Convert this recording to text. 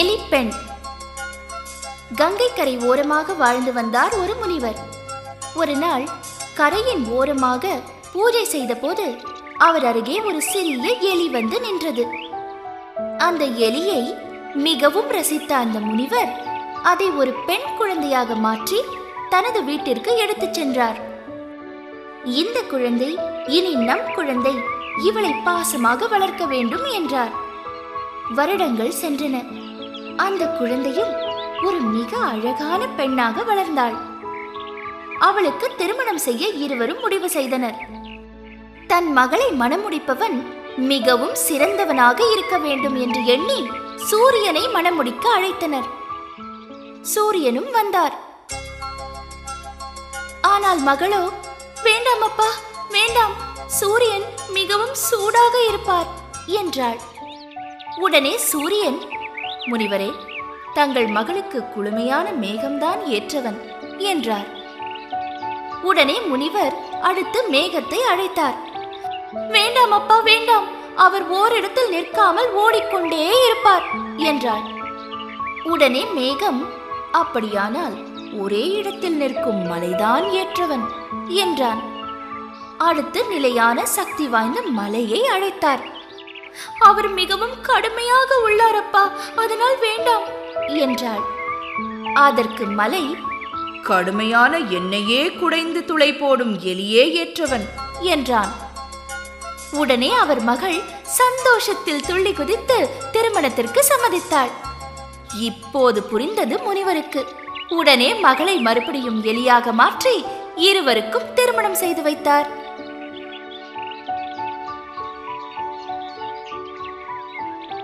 எலிப்பெண். கங்கை கரை ஓரமாக வாழ்ந்து வந்தார் ஒரு முனிவர். ஒரு நாள் கரையின் ஓரமாக பூஜை செய்தபோது அவர் அருகே ஒரு சிறிய எலி வந்து நின்றது. அந்த எலியை மிகவும் ரசித்த அந்த முனிவர் அதை ஒரு பெண் குழந்தையாக மாற்றி தனது வீட்டிற்கு எடுத்துச் சென்றார். இந்த குழந்தை இனி நம் குழந்தை இவளை பாசமாக வளர்க்க வேண்டும் என்றார். வருடங்கள் சென்றன. அந்த குழந்தையும் ஒரு மிக அழகான பெண்ணாக வளர்ந்தாள். அவளுக்கு திருமணம் செய்ய இருவரும் முடிவு செய்தனர். தன் மகளை மணமுடிப்பவன் மிகவும் சிறந்தவனாக இருக்க வேண்டும் என்று எண்ணி சூரியனை மணமுடிக்க அழைத்தனர். சூரியனும் வந்தார். ஆனால் மகளோ வேண்டாம் அப்பா வேண்டாம். சூரியன் மிகவும் சூடாக இருப்பார் என்றாள். உடனே சூரியன் முனிவரே தங்கள் மகளுக்கு குளுமையான மேகம்தான் ஏற்றவன் என்றார். உடனே முனிவர் அடுத்து மேகத்தை அழைத்தார். வேண்டாம் அப்பா வேண்டாம் அவர் ஓரிடத்தில் நிற்காமல் ஓடிக்கொண்டே இருப்பார் என்றார் உடனே மேகம் அப்படியானால் ஒரே இடத்தில் நிற்கும் மலைதான் ஏற்றவன் என்றான். அடுத்து நிலையான சக்தி வாய்ந்த மலையை அழைத்தார். அவர் மிகவும் கடுமையாக உள்ளாரப்பா அதனால் வேண்டாம் என்றாள். அதற்கு மலை கடுமையான எண்ணெயே குடைந்து துளை போடும் எலியே ஏற்றவன் என்றான். உடனே அவர் மகள் சந்தோஷத்தில் துள்ளி குதித்து திருமணத்திற்கு சம்மதித்தாள். இப்போது புரிந்தது முனிவருக்கு. உடனே மகளை மறுபடியும் எலியாக மாற்றி இருவருக்கும் திருமணம் செய்து வைத்தார்.